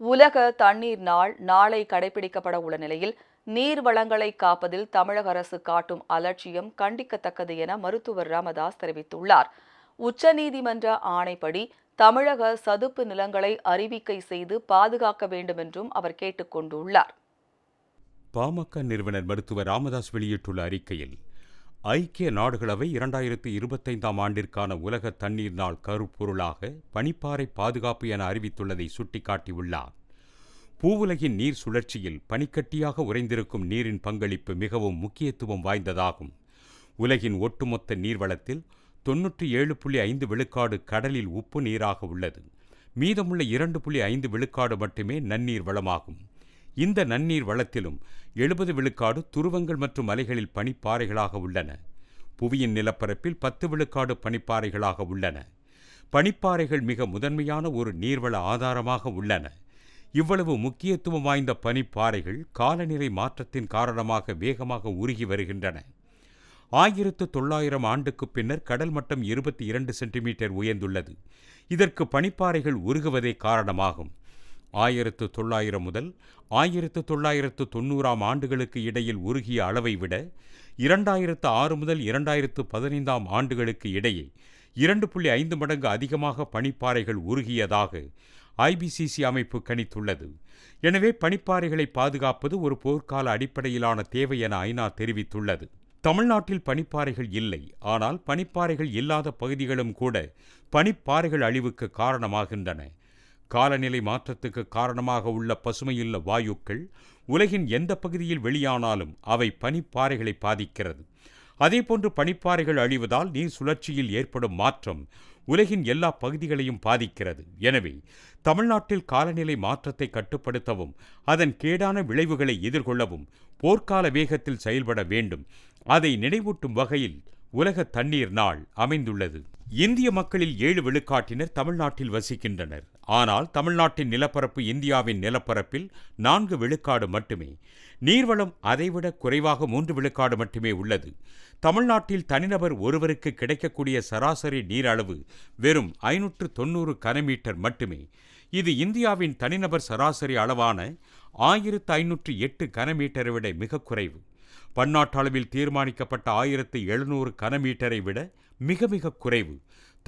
உலக தண்ணீர் நாள் நாளை கடைபிடிக்கப்பட உள்ள நிலையில் நீர் வளங்களை காப்பதில் தமிழக அரசு காட்டும் அலட்சியம் கண்டிக்கத்தக்கது என மருத்துவர் ராமதாஸ் தெரிவித்துள்ளார். உச்சநீதிமன்ற ஆணைப்படி தமிழக சதுப்பு நிலங்களை அறிவிக்கை செய்து பாதுகாக்க வேண்டும் என்றும் அவர் கேட்டுக்கொண்டுள்ளார் பாமக நிறுவனர் மருத்துவர் ராமதாஸ் வெளியிட்டுள்ள அறிக்கையில் ஐக்கிய நாடுகளவை இரண்டாயிரத்தி இருபத்தைந்தாம் ஆண்டிற்கான உலக தண்ணீர் நாள் கருப்பொருளாக பனிப்பாறை பாதுகாப்பு என அறிவித்துள்ளதை சுட்டிக்காட்டியுள்ளார். பூவுலகின் நீர் சுழற்சியில் பனிக்கட்டியாக உறைந்திருக்கும் நீரின் பங்களிப்பு மிகவும் முக்கியத்துவம் வாய்ந்ததாகும். உலகின் ஒட்டுமொத்த நீர்வளத்தில் தொன்னூற்றி ஏழு புள்ளி ஐந்து விழுக்காடு கடலில் உப்பு நீராக உள்ளது. மீதமுள்ள இரண்டு புள்ளி ஐந்து விழுக்காடு மட்டுமே நன்னீர் வளமாகும். இந்த நன்னீர் வளத்திலும் எழுபது விழுக்காடு துருவங்கள் மற்றும் மலைகளில் பனிப்பாறைகளாக உள்ளன. புவியின் நிலப்பரப்பில் பத்து விழுக்காடு பனிப்பாறைகளாக உள்ளன. பனிப்பாறைகள் மிக முதன்மையான ஒரு நீர்வள ஆதாரமாக உள்ளன. இவ்வளவு முக்கியத்துவம் வாய்ந்த பனிப்பாறைகள் காலநிலை மாற்றத்தின் காரணமாக வேகமாக உருகி வருகின்றன. ஆயிரத்து தொள்ளாயிரம் ஆண்டுக்கு பின்னர் கடல் மட்டம் இருபத்தி இரண்டு சென்டிமீட்டர் உயர்ந்துள்ளது. இதற்கு பனிப்பாறைகள் உருகுவதே காரணமாகும். ஆயிரத்து தொள்ளாயிரம் முதல் ஆயிரத்து தொள்ளாயிரத்து தொண்ணூறாம் ஆண்டுகளுக்கு இடையில் உருகிய அளவை விட இரண்டாயிரத்து ஆறு முதல் இரண்டாயிரத்து பதினைந்தாம் ஆண்டுகளுக்கு இடையே இரண்டு புள்ளி ஐந்து மடங்கு அதிகமாக பனிப்பாறைகள் உருகியதாக ஐபிசிசி அமைப்பு கணித்துள்ளது. எனவே பனிப்பாறைகளை பாதுகாப்பது ஒரு போர்க்கால அடிப்படையிலான தேவை என ஐநா தெரிவித்துள்ளது. தமிழ்நாட்டில் பனிப்பாறைகள் இல்லை. ஆனால் பனிப்பாறைகள் இல்லாத பகுதிகளும் கூட பனிப்பாறைகள் அழிவுக்கு காரணமாகின்றன. காலநிலை மாற்றத்துக்கு காரணமாக உள்ள பசுமையுள்ள வாயுக்கள் உலகின் எந்த பகுதியில் வெளியானாலும் அவை பனிப்பாறைகளை பாதிக்கிறது. அதேபோன்று பனிப்பாறைகள் அழிவதால் நீர் சுழற்சியில் ஏற்படும் மாற்றம் உலகின் எல்லா பகுதிகளையும் பாதிக்கிறது. எனவே தமிழ்நாட்டில் காலநிலை மாற்றத்தை கட்டுப்படுத்தவும் அதன் கேடான விளைவுகளை எதிர்கொள்ளவும் போர்க்கால வேகத்தில் செயல்பட வேண்டும். அதை நினைவூட்டும் வகையில் உலக தண்ணீர் நாள் அமைந்துள்ளது. இந்திய மக்களில் ஏழு விழுக்காட்டினர் தமிழ்நாட்டில் வசிக்கின்றனர். ஆனால் தமிழ்நாட்டின் நிலப்பரப்பு இந்தியாவின் நிலப்பரப்பில் நான்கு விழுக்காடு மட்டுமே. நீர்வளம் அதைவிட குறைவாக மூன்று விழுக்காடு மட்டுமே உள்ளது. தமிழ்நாட்டில் தனிநபர் ஒருவருக்கு கிடைக்கக்கூடிய சராசரி நீர் அளவு வெறும் ஐநூற்று தொண்ணூறு கனமீட்டர் மட்டுமே. இது இந்தியாவின் தனிநபர் சராசரி அளவான ஆயிரத்து ஐநூற்று எட்டு கனமீட்டரை விட மிக குறைவு. பன்னாட்டளவில் தீர்மானிக்கப்பட்ட ஆயிரத்து எழுநூறு கனமீட்டரை விட மிக மிக குறைவு.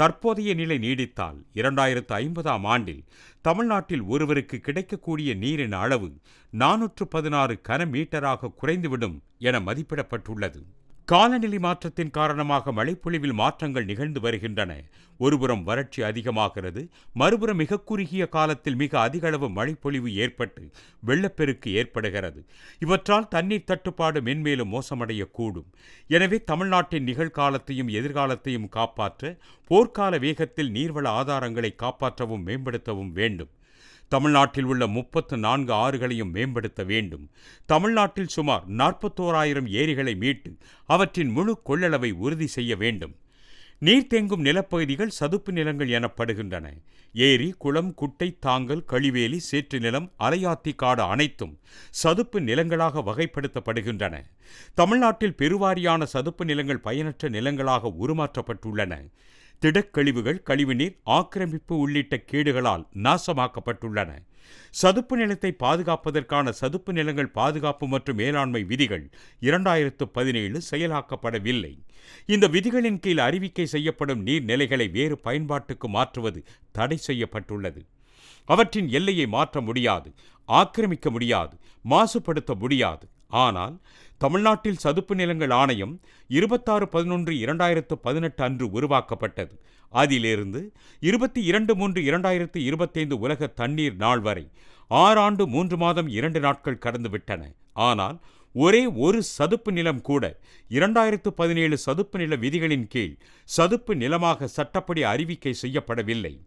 தற்போதைய நிலை நீடித்தால் இரண்டாயிரத்து ஐம்பதாம் ஆண்டில் தமிழ்நாட்டில் ஒருவருக்கு கிடைக்கக்கூடிய நீரின் அளவு நானூற்று பதினாறு கனமீட்டராக குறைந்துவிடும் என மதிப்பிடப்பட்டுள்ளது. காலநிலை மாற்றத்தின் காரணமாக மழைப்பொழிவில் மாற்றங்கள் நிகழ்ந்து வருகின்றன. ஒருபுறம் வறட்சி அதிகமாகிறது. மறுபுறம் மிக குறுகிய காலத்தில் மிக அதிக அளவு மழைப்பொழிவு ஏற்பட்டு வெள்ளப்பெருக்கு ஏற்படுகிறது. இவற்றால் தண்ணீர் தட்டுப்பாடு மென்மேலும் மோசமடையக்கூடும். எனவே தமிழ்நாட்டின் நிகழ்காலத்தையும் எதிர்காலத்தையும் காப்பாற்ற போர்க்கால வேகத்தில் நீர்வள ஆதாரங்களை காப்பாற்றவும் மேம்படுத்தவும் வேண்டும். தமிழ்நாட்டில் உள்ள முப்பத்து நான்கு ஆறுகளையும் மேம்படுத்த வேண்டும். தமிழ்நாட்டில் சுமார் நாற்பத்தோராயிரம் ஏரிகளை மீட்டு அவற்றின் முழு கொள்ளளவை உறுதி செய்ய வேண்டும். நீர் தேங்கும் நிலப்பகுதிகள் சதுப்பு நிலங்கள் எனப்படுகின்றன. ஏரி குளம் குட்டை தாங்கல் கழிவேலி சேற்று நிலம் அலையாத்தி காடு அனைத்தும் சதுப்பு நிலங்களாக வகைப்படுத்தப்படுகின்றன. தமிழ்நாட்டில் பெருவாரியான சதுப்பு நிலங்கள் பயனற்ற நிலங்களாக உருமாற்றப்பட்டுள்ளன. திடக்கழிவுகள் கழிவுநீர் ஆக்கிரமிப்பு உள்ளிட்ட கேடுகளால் நாசமாக்கப்பட்டுள்ளன. சதுப்பு நிலத்தை பாதுகாப்பதற்கான சதுப்பு நிலங்கள் பாதுகாப்பு மற்றும் மேலாண்மை விதிகள் இரண்டாயிரத்து பதினேழு செயலாக்கப்படவில்லை. இந்த விதிகளின் கீழ் அறிவிக்கை செய்யப்படும் நீர்நிலைகளை வேறு பயன்பாட்டுக்கு மாற்றுவது தடை செய்யப்பட்டுள்ளது. அவற்றின் எல்லையை மாற்ற முடியாது ஆக்கிரமிக்க முடியாது மாசுபடுத்த முடியாது. ஆனால் தமிழ்நாட்டில் சதுப்பு நிலங்கள் ஆணையம் இருபத்தாறு பதினொன்று இரண்டாயிரத்து பதினெட்டு அன்று உருவாக்கப்பட்டது. அதிலிருந்து இருபத்தி இரண்டு மூன்று இரண்டாயிரத்து இருபத்தைந்து உலக தண்ணீர் நாள் வரை ஆறாண்டு மூன்று மாதம் இரண்டு நாட்கள் கடந்துவிட்டன. ஆனால் ஒரே ஒரு சதுப்பு நிலம் கூட இரண்டாயிரத்து பதினேழு சதுப்பு நில விதிகளின் கீழ் சதுப்பு நிலமாக சட்டப்படி அறிவிக்கை செய்யப்படவில்லை.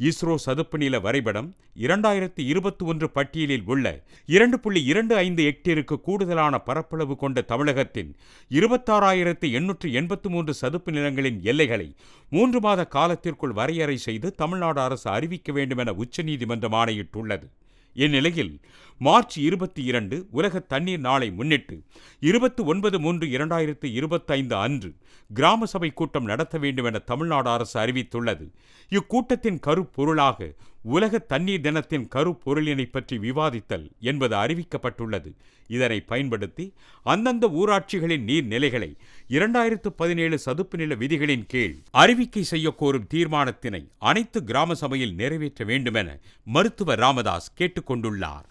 இஸ்ரோ சதுப்பு நில வரைபடம் இரண்டாயிரத்தி இருபத்தி ஒன்று பட்டியலில் உள்ள இரண்டு புள்ளி இரண்டு ஐந்து ஹெக்டேருக்கு கூடுதலான பரப்பளவு கொண்ட தமிழகத்தின் இருபத்தாறாயிரத்து எண்ணூற்று எண்பத்து மூன்று சதுப்பு நிலங்களின் எல்லைகளை மூன்று மாத காலத்திற்குள் வரையறை செய்து தமிழ்நாடு அரசு அறிவிக்க வேண்டும் என உச்சநீதிமன்றம் ஆணையிட்டுள்ளது. இந்நிலையில் மார்ச் இருபத்தி இரண்டு உலக தண்ணீர் நாளை முன்னிட்டு இருபத்தி ஒன்பது மூன்று இரண்டாயிரத்து இருபத்தைந்து அன்று கிராம சபை கூட்டம் நடத்த வேண்டும் என தமிழ்நாடு அரசு அறிவித்துள்ளது. இக்கூட்டத்தின் கருப்பொருளாக உலக தண்ணீர் தினத்தின் கருப்பொருளினை பற்றி விவாதித்தல் என்பது அறிவிக்கப்பட்டுள்ளது. இதனை பயன்படுத்தி அந்தந்த ஊராட்சிகளின் நீர்நிலைகளை இரண்டாயிரத்து பதினேழு சதுப்பு நில விதிகளின் கீழ் அறிவிக்கை செய்ய கோரும் தீர்மானத்தினை அனைத்து கிராம சபையில் நிறைவேற்ற வேண்டுமென மருத்துவர் ராமதாஸ் கேட்டுக்கொண்டுள்ளார்.